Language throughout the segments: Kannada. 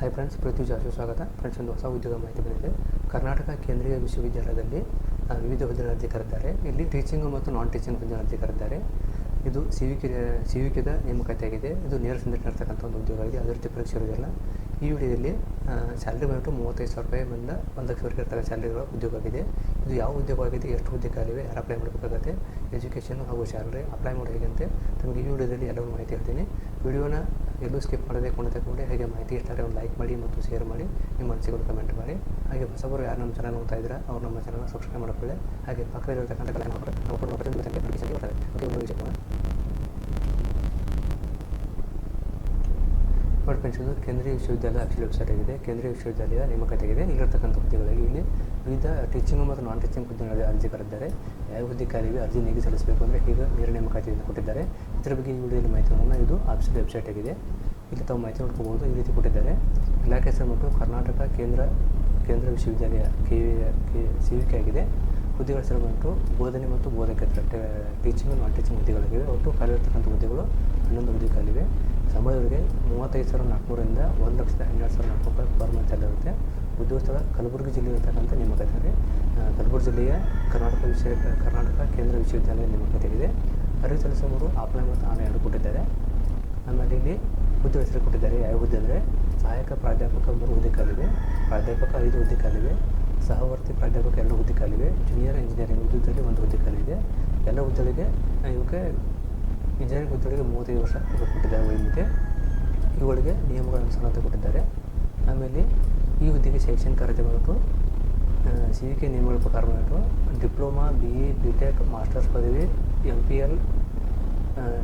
ಹಾಯ್ ಫ್ರೆಂಡ್ಸ್ ಪ್ರತಿ ಜಾಸ್ತಿ ಸ್ವಾಗತ. ಫ್ರೆಂಡ್ಸ್ ಒಂದು ಹೊಸ ಉದ್ಯೋಗ ಮಾಹಿತಿ ಬಂದಿದೆ. ಕರ್ನಾಟಕ ಕೇಂದ್ರೀಯ ವಿಶ್ವವಿದ್ಯಾಲಯದಲ್ಲಿ ವಿವಿಧ ಹುದ್ದೆಗಳಲ್ಲಿ ಕರೆದಿದ್ದಾರೆ. ಇಲ್ಲಿ ಟೀಚಿಂಗ್ ಮತ್ತು ನಾನ್ ಟೀಚಿಂಗ್ ಹುದ್ದೆಗಳಲ್ಲಿ ಕರೆದಿದ್ದಾರೆ. ಇದು ಸಿವಿಕೆ ಸಿವಿಕೆದ ನೇಮಕಾತಿಯಾಗಿದೆ. ಇದು ನೇರ ಸಂದರ್ಶನ ಇರ್ತಕ್ಕಂಥ ಒಂದು ಉದ್ಯೋಗ ಆಗಿದೆ ಅದೇ ರೀತಿ ಪರೀಕ್ಷೆ ಇರೋದಿಲ್ಲ ಈ ವಿಡಿಯೋದಲ್ಲಿ ಸ್ಯಾಲ್ರಿ ಬಂದ್ಬಿಟ್ಟು ಮೂವತ್ತೈದು ಸಾವಿರ ರೂಪಾಯಿಂದ ಒಂದು ಲಕ್ಷವರೆಗೆ ಇರ್ತಕ್ಕಂಥ ಸ್ಯಾಲ್ರಿಗಳ ಉದ್ಯೋಗವಾಗಿದೆ ಇದು ಯಾವ ಉದ್ಯೋಗವಾಗಿದೆ ಎಷ್ಟು ಉದ್ಯೋಗಗಳಿವೆ ಯಾರು ಅಪ್ಲೈ ಮಾಡಬೇಕಾಗುತ್ತೆ ಎಜುಕೇಷನ್ ಹಾಗೂ ಸ್ಯಾಲ್ರಿ ಅಪ್ಲೈ ಮಾಡೋದು ಹೇಗೆ ಅಂತ, ತಮಗೆ ಈ ವಿಡಿಯೋದಲ್ಲಿ ಎಲ್ಲವೂ ಮಾಹಿತಿ ಹೇಳ್ತೀನಿ. ವಿಡಿಯೋನ ಎಲ್ಲೂ ಸ್ಕಿಪ್ ಮಾಡದೆ ಕೊಂಡು ತಗೊಂಡು ಹಾಗೆ ಮಾಹಿತಿ ಇಷ್ಟಾದರೆ ಒಂದು ಲೈಕ್ ಮಾಡಿ ಮತ್ತು ಶೇರ್ ಮಾಡಿ, ನಿಮ್ಮ ಅನಿಸಿಕೆಗಳು ಕಮೆಂಟ್ ಮಾಡಿ. ಹಾಗೆ ಹೊಸಬರು ಯಾರು ನಮ್ಮ ಚಾನಲ್ ನೋಡ್ತಾ ಇದ್ದಾರೆ, ಅವ್ರು ನಮ್ಮ ಚಾನಲ್ನ ಸಬ್ಸ್ಕ್ರೈಬ್ ಮಾಡ್ಕೊಳ್ಳಿ. ಹಾಗೆ ಪಕ್ಕದಲ್ಲಿರ್ತಕ್ಕಂಥ ಕಲೆ ಮಾಡ್ಕೊಳ್ಳಿ ನಾವು ಕೊಡುವ ಪ್ರತಿಯೊಂದು ವಿಷಯಕ್ಕೆ notification ಬರ್ತದೆ ಓಕೆ ಒಂದು ವಿಷಯ ನೋಡಿ ಫ್ರೆಂಡ್ಸ್ ಪೆನ್ಷನ್ ಕೇಂದ್ರೀಯ ವಿಶ್ವವಿದ್ಯಾಲಯ ಅಫಿಷಿಯಲ್ ವೆಬ್ಸೈಟ್ ಆಗಿದೆ. ಕೇಂದ್ರೀಯ ವಿಶ್ವವಿದ್ಯಾಲಯ ನೇಮಕಾತಿಯಾಗಿದೆ. ಇಲ್ಲಿರ್ತಕ್ಕಂಥ ಹುದ್ದೆಗಳಿಗೆ ಇಲ್ಲಿ ವಿವಿಧ ಟೀಚಿಂಗ್ ಮತ್ತು ನಾನ್ ಟೀಚಿಂಗ್ ಹುದ್ದೆಗಳಲ್ಲಿ ಅರ್ಜಿ ಕರೆದಿದ್ದಾರೆ ಯಾವ ಹುದ್ದೆ ಅರ್ಜಿ ಹೇಗೆ ಸಲ್ಲಿಸಬೇಕು ಅಂದರೆ ಈಗ ನೇರ ನೇಮಕಾತಿಯನ್ನು ಕೊಟ್ಟಿದ್ದಾರೆ. ಇದರ ಬಗ್ಗೆ ಈ ಮಾಹಿತಿ ನೋಡೋಣ. ಇದು ಅಫಿಷಿಯಲ್ ವೆಬ್ಸೈಟ್ ಆಗಿದೆ. ಇಲ್ಲಿ ತಾವು ಮಾಹಿತಿ ನೋಡ್ಕೋಬೋದು ಈ ರೀತಿ ಕೊಟ್ಟಿದ್ದಾರೆ. ಇಲಾಖೆ ಮತ್ತು ಕರ್ನಾಟಕ ಕೇಂದ್ರ ಕೇಂದ್ರ ವಿಶ್ವವಿದ್ಯಾಲಯ ಕೆ ಸಿ, ವಿ, ಕೆ ಆಗಿದೆ. ಹುದ್ದೆಗಳ ಹೆಸರು ಬೋಧನೆ ಮತ್ತು ಬೋಧಕೇತರ ಟೀಚಿಂಗ್ ನಾನ್ ಟೀಚಿಂಗ್ ಹುದ್ದೆಗಳಾಗಿವೆ ಒಟ್ಟು ಖಾಲಿರ್ತಕ್ಕಂಥ ಹುದ್ದೆಗಳು ಹನ್ನೊಂದು ಹುದ್ದೆ ಖಾಲಿವೆ ಸಂಬಳದವರಿಗೆ ಮೂವತ್ತೈದು ಸಾವಿರ ನಾಲ್ಕುನೂರಿಂದ ಒಂದು ಲಕ್ಷದ ಹನ್ನೆರಡು ಸಾವಿರ ನಾಲ್ಕು ರೂಪಾಯಿ ಪರ್ ಮಂತ್ ಇರುತ್ತೆ ಉದ್ಯೋಗ ಸ್ಥಳ ಕಲಬುರಗಿ ಇರ್ತಕ್ಕಂಥ ನೇಮಕಾತಿ ಆ, ಕಲಬುರಗಿ ಜಿಲ್ಲೆಯ ಕರ್ನಾಟಕ ವಿಶ್ವ ಕರ್ನಾಟಕ ಕೇಂದ್ರ ವಿಶ್ವವಿದ್ಯಾಲಯ ನೇಮಕಾತಿ ಇದೆ ಅರ್ಜಿ ಸಲ್ಲಿಸುವವರು ಆಫ್ಲೈನ್ ಮತ್ತು ಆನ್ಲೈನ್ ಎರಡು ಕೊಟ್ಟಿದ್ದಾರೆ. ಆಮೇಲೆ ಇಲ್ಲಿ ಹುದ್ದೆ ಹೆಸರು ಕೊಟ್ಟಿದ್ದಾರೆ. ಯಾವ ಹುದ್ದೆ ಅಂದರೆ ಸಹಾಯಕ ಪ್ರಾಧ್ಯಾಪಕ ಮೂರು ಹುದ್ದೆ ಕಾಲಿವೆ ಪ್ರಾಧ್ಯಾಪಕ ಐದು ಹುದ್ದೆ ಕಾಲಿವೆ. ಸಹವರ್ತಿ ಪ್ರಾಧ್ಯಾಪಕ ಎರಡು ಹುದ್ದೆ ಕಾಲಿವೆ. ಜೂನಿಯರ್ ಇಂಜಿನಿಯರಿಂಗ್ ಹುದ್ದೆಯಲ್ಲಿ ಒಂದು ಹುದ್ದೆ ಕಾಲಿದೆ. ಎಲ್ಲ ಹುದ್ದೆಗಳಿಗೆ ಆ, ಇಂಜಿನಿಯರಿಂಗ್ ಹುದ್ದೆಗಳಿಗೆ ಮೂವತ್ತೈದು ವರ್ಷ ಕೊಟ್ಟಿದ್ದಾರೆ ವೈದ್ಯತೆ. ಇವುಗಳಿಗೆ ನಿಯಮಗಳ ಅನುಸಾರ ಕೊಟ್ಟಿದ್ದಾರೆ. ಆಮೇಲೆ ಈ ಹುದ್ದೆಗೆ ಶೈಕ್ಷಣಿಕ ಅರ್ಹತೆ ಬರಬೇಕು ಸಿ ಕೆ ನಿಯಮಗಳ ಪ್ರಕಾರ ಬಂದ್ಬಿಟ್ಟು diploma B E B tech masters ಪದವಿ M P L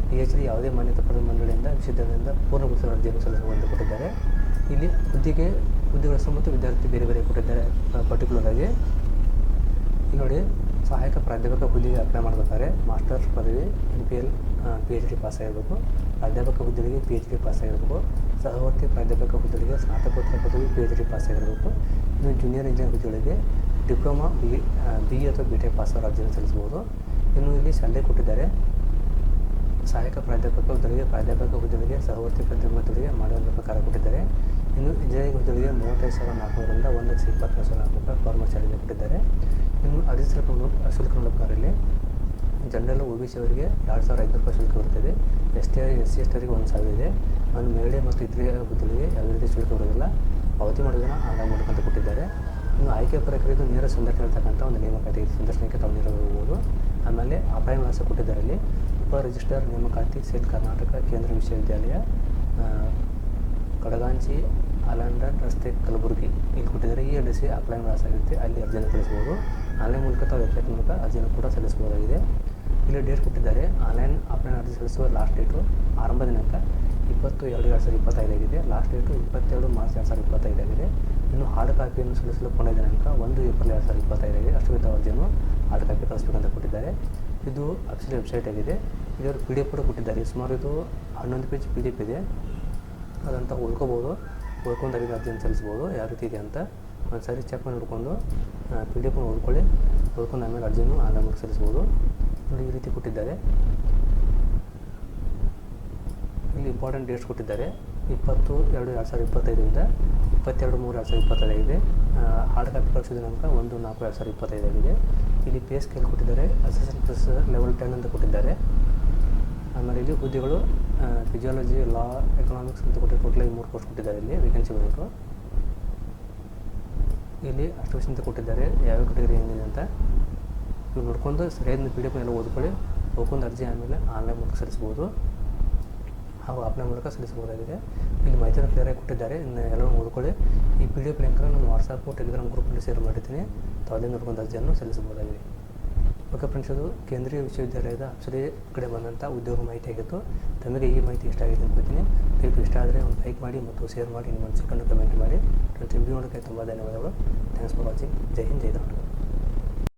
P H D ಯಾವುದೇ ಮಾನ್ಯತೆ ಪಡೆದ ಮಂಡಳಿಯಿಂದ, ವಿಶ್ವವಿದ್ಯಾಲಯದಿಂದ ಪೂರ್ಣಗೊಳಿಸಲು ಅರ್ಜಿಯನ್ನು ಸಲ್ಲಿಸುವಂತೆ ಕೊಟ್ಟಿದ್ದಾರೆ. ಇಲ್ಲಿ ಹುದ್ದೆಗೆ ಹುದ್ದೆಗಳ ಮತ್ತು ವಿದ್ಯಾರ್ಥಿ ಬೇರೆ ಬೇರೆ ಕೊಟ್ಟಿದ್ದಾರೆ ಪರ್ಟಿಕ್ಯುಲರ್ ಆಗಿ. ನೋಡಿ ಸಹಾಯಕ ಪ್ರಾಧ್ಯಾಪಕ ಹುದ್ದೆಗೆ ಅಪ್ಲೈ ಮಾಡಬೇಕಾದ್ರೆ ಮಾಸ್ಟರ್ಸ್ ಪದವಿ M P L P H D pass ಆಗಿರಬೇಕು. ಪ್ರಾಧ್ಯಾಪಕ ಹುದ್ದೆಗೆ ಪಿ ಎಚ್ ಡಿ ಪಾಸ್ ಆಗಿರಬೇಕು. ಸಹವರ್ತಿ ಪ್ರಾಧ್ಯಾಪಕ ಹುದ್ದೆಗೆ ಸ್ನಾತಕೋತ್ತರ ಪದವಿ ಪಿ ಎಚ್ ಡಿ ಪಾಸ್ ಆಗಿರಬೇಕು. ಇನ್ನು ಜೂನಿಯರ್ ಇಂಜಿನಿಯರ್ ಹುದ್ದೆಗಳಿಗೆ ಡಿಪ್ಲೊಮಾ ಬಿ ಬಿ ಅಥವಾ ಬಿ ಟೆಕ್ ಪಾಸ್ ಅವರು ಅರ್ಜಿಯನ್ನು ಸಲ್ಲಿಸಬಹುದು. ಇನ್ನು ಇಲ್ಲಿ ಸಲಹೆ ಕೊಟ್ಟಿದ್ದಾರೆ. ಸಹಾಯಕ ಪ್ರಾಧ್ಯಾಪಕ ಹುದ್ದೆಗೆ ಪ್ರಾಧ್ಯಾಪಕ ಹುದ್ದೆಗೆ ಸಹವರ್ತಿ ಪ್ರಾಧ್ಯಾಪಕ ಹುದ್ದೆಗೆ ಮಾಡುವ ಪ್ರಕಾರ ಕೊಟ್ಟಿದ್ದಾರೆ. ಇನ್ನು ಇಂಜಿನಿಯರಿಂಗ್ ಹುದ್ದೆಗೆ ಮೂವತ್ತೈದು ಸಾವಿರ ನಾಲ್ಕುನೂರಿಂದ ಒಂದು ಲಕ್ಷ ಸಾವಿರ ನಾಲ್ಕು ರೂಪಾಯಿ ಫಾರ್ಮರ್ ಚಾರ್ಜ್ ಕೊಟ್ಟಿದ್ದಾರೆ. ಇನ್ನು ಅರ್ಜಿ ಶುಲ್ಕ ಶುಲ್ಕ ನೋಡಬೇಕಾದ್ರೆ ಜನರಲ್ ಒ ಬಿ ಸಿ ಅವರಿಗೆ ಎರಡು ಸಾವಿರ ಐದು ರೂಪಾಯಿ ಶುಲ್ಕ ಬರುತ್ತದೆ S T S C S T ಅವರಿಗೆ ಒಂದು ಸಾವಿರ ಇದೆ. ಒಂದು ಮಹಿಳೆ ಮತ್ತು ಇತರೆ ಬುದ್ಧಿಗೆ ಯಾವುದೇ ರೀತಿ ಶುಲ್ಕ ಬರೋದಿಲ್ಲ. ಪಾವತಿ ಮಾಡೋದನ್ನು ಆನ್ಲೈನ್ ಮೂಲಕ ಅಂತ ಕೊಟ್ಟಿದ್ದಾರೆ. ಇನ್ನು ಆಯ್ಕೆ ಪ್ರಕ್ರಿಯೆದು ನೇರ ಸಂದರ್ಶನ ಇರ್ತಕ್ಕಂಥ ಒಂದು ನೇಮಕಾತಿ. ಸಂದರ್ಶನಕ್ಕೆ ತಾವು ನೇರವಾಗಬಹುದು ಆಮೇಲೆ ಅಪಾಯ ವಿಳಾಸ ಕೊಟ್ಟಿದ್ದಾರೆ ಅಲ್ಲಿ. ಉಪ ರಿಜಿಸ್ಟರ್ ನೇಮಕಾತಿ, ಸೇಲ್ ಕರ್ನಾಟಕ ಕೇಂದ್ರ ವಿಶ್ವವಿದ್ಯಾಲಯ ಕಡಗಾಂಚಿ ಅಲಾಂಡನ್ ರಸ್ತೆ ಕಲಬುರಗಿ ಇಲ್ಲಿ ಕೊಟ್ಟಿದ್ದಾರೆ ಈ ಅಡ್ರೆಸ್ಗೆ ಅಪ್ಲೈ ವಿಳಾಸ ಅಲ್ಲಿ ಅರ್ಜಿಯನ್ನು ಕಳಿಸ್ಬೋದು ಆನ್ಲೈನ್ ಮೂಲಕ ಅಥವಾ ವೆಬ್ಸೈಟ್ ಮೂಲಕ ಅರ್ಜಿಯನ್ನು ಕೂಡ ಸಲ್ಲಿಸಬಹುದಾಗಿದೆ. ಇಲ್ಲಿ ಡೇಟ್ ಕೊಟ್ಟಿದ್ದಾರೆ. ಆನ್ಲೈನ್ ಅಪ್ಲೈನ್ ಅರ್ಜಿ ಸಲ್ಲಿಸುವ ಲಾಸ್ಟ್ ಡೇಟು ಆರಂಭ ದಿನಾಂಕ ಇಪ್ಪತ್ತು ಎರಡು ಎರಡು ಸಾವಿರದ ಇಪ್ಪತ್ತೈದಾಗಿದೆ ಲಾಸ್ಟ್ ಡೇಟು ಇಪ್ಪತ್ತೆರಡು ಮಾರ್ಚ್ ಎರಡು ಸಾವಿರದ ಇಪ್ಪತ್ತೈದಾಗಿದೆ ಇನ್ನು ಹಾರ್ಡ್ ಕಾಪಿಯನ್ನು ಸಲ್ಲಿಸಲು ಕೊನೆ ದಿನಾಂಕ ಒಂದು ಏಪ್ರಿಲ್ ಎರಡು ಸಾವಿರದ ಇಪ್ಪತ್ತೈದಾಗಿದೆ ಅಷ್ಟು ಅರ್ಜಿಯನ್ನು ಹಾರ್ಡ್ ಕಾಪಿ ಕಳಿಸ್ಬೇಕಂತ ಕೊಟ್ಟಿದ್ದಾರೆ. ಇದು ಅಕ್ಷರ ವೆಬ್ಸೈಟ್ ಆಗಿದೆ. ಇದರ ಪಿ ಡಿ ಎಫ್ ಕೂಡ ಕೊಟ್ಟಿದ್ದಾರೆ. ಸುಮಾರು ಇದು ಹನ್ನೊಂದು ಪೇಜ್ ಪಿ ಡಿ ಎಫ್ ಇದೆ. ಅದಂತ ಉಳ್ಕೊಬೋದು. ಉಳ್ಕೊಂಡು ಅದಕ್ಕೆ ಅರ್ಜಿಯನ್ನು ಸಲ್ಲಿಸ್ಬೋದು ಯಾವ ರೀತಿ ಇದೆ ಅಂತ ಒಂದು ಸಾರಿ ಚೆಕ್ ಮಾಡಿ ನೋಡಿಕೊಂಡು ಪಿ ಡಿ ಎಫ್ನ ಓದ್ಕೊಳ್ಳಿ, ಓದ್ಕೊಂಡು ಆಮೇಲೆ ಅರ್ಜಿಯನ್ನು ಆರಾಮಾಗಿ ಸಲ್ಲಿಸ್ಬೋದು. ಈ ರೀತಿ ಕೊಟ್ಟಿದ್ದಾರೆ. ಇಲ್ಲಿ ಇಂಪಾರ್ಟೆಂಟ್ ಡೇಟ್ಸ್ ಕೊಟ್ಟಿದ್ದಾರೆ. ಇಪ್ಪತ್ತು ಎರಡು ಎರಡು ಸಾವಿರದ ಇಪ್ಪತ್ತೈದರಿಂದ ಇಪ್ಪತ್ತೆರಡು ಮೂರು ಎರಡು ಸಾವಿರದ ಇಪ್ಪತ್ತೈದಾಗಿದೆ. ಹಾರ್ಡ್ ಕಾಪಿ ಕಳಿಸಿದ ನಂತರ ಒಂದು ನಾಲ್ಕು ಎರಡು ಸಾವಿರದ ಇಪ್ಪತ್ತೈದಾಗಿದೆ. ಇಲ್ಲಿ ಪೇ ಸ್ಕೇಲ್ ಕೊಟ್ಟಿದ್ದಾರೆ ಅಸಿಸ್ಟೆಂಟ್ ಪ್ಲಸ್ ಲೆವೆಲ್ ಟೆನ್ ಅಂತ ಕೊಟ್ಟಿದ್ದಾರೆ. ಆಮೇಲೆ ಇಲ್ಲಿ ಹುದ್ದೆಗಳು ಫಿಸಿಯಾಲಜಿ ಲಾ ಎಕನಾಮಿಕ್ಸ್ ಅಂತ ಕೊಟ್ಟು ಟೋಟಲಾಗಿ ಮೂರು ಕೋರ್ಸ್ ಕೊಟ್ಟಿದ್ದಾರೆ ಇಲ್ಲಿ ವೇಕೆನ್ಸಿ ಬಂದ್ಬಿಟ್ಟು ಇಲ್ಲಿ ಅಷ್ಟು ಅಂತ ಕೊಟ್ಟಿದ್ದಾರೆ, ಯಾವ್ಯಾವ ಕ್ಯಾಟಗರಿ ಏನಿದೆ ಅಂತ. ನೀವು ನೋಡ್ಕೊಂಡು ಸರಿಯಾದ ಪಿ ಡಿ ಎಫ್ ಎಲ್ಲ ಓದ್ಕೊಳ್ಳಿ ಹೋಗ್ಕೊಂಡು ಅರ್ಜಿ ಆಮೇಲೆ ಆನ್ಲೈನ್ ಮೂಲಕ ಸಲ್ಲಿಸ್ಬೋದು. ಹಾಗೂ ಆಫ್ಲೈನ್ ಮೂಲಕ ಸಲ್ಲಿಸಬಹುದಾಗಿದೆ. ಇಲ್ಲಿ ಮಾಹಿತಿಯನ್ನು ಕ್ಲಿಯರಾಗಿ ಕೊಟ್ಟಿದ್ದಾರೆ, ಇನ್ನು ಎಲ್ಲರೂ ಓದ್ಕೊಳ್ಳಿ. ಈ ಪಿ ಡಿ ಎಫ್ ಲಿಂಕನ್ನು ನಾನು ವಾಟ್ಸಪ್ಪು ಟೆಲಿಗ್ರಾಮ್ ಗ್ರೂಪಲ್ಲಿ ಶೇರ್ ಮಾಡಿದ್ದೀನಿ ತಾವಲ್ಲಿ ನೋಡ್ಕೊಂಡು ಅರ್ಜಿಯನ್ನು ಸಲ್ಲಿಸಬಹುದಾಗಿದೆ. ಫ್ರೆಂಡ್ಸ್ ಅದು ಕೇಂದ್ರೀಯ ವಿಶ್ವವಿದ್ಯಾಲಯದ ಅಪ್ಸರಿ ಕಡೆ ಬಂದಂಥ ಉದ್ಯೋಗ ಮಾಹಿತಿ ಆಗಿತ್ತು. ತಮಗೆ ಈ ಮಾಹಿತಿ ಇಷ್ಟ ಆಗಿದೆ ಅನ್ಕೋತೀನಿ ದಯವಿಟ್ಟು ಇಷ್ಟ ಆದರೆ ಒಂದು ಲೈಕ್ ಮಾಡಿ ಮತ್ತು ಶೇರ್ ಮಾಡಿ ನಿಮ್ಮ ಅನಿಸಿಕೊಂಡು ಕಮೆಂಟ್ ಮಾಡಿ. ಫ್ರೆಂಡ್ಸ್ ವಿಡಿಯೋ ನೋಡೋಕ್ಕೆ ತುಂಬ ಧನ್ಯವಾದಗಳು. Thanks for watching Jai Hind, Jai Karnataka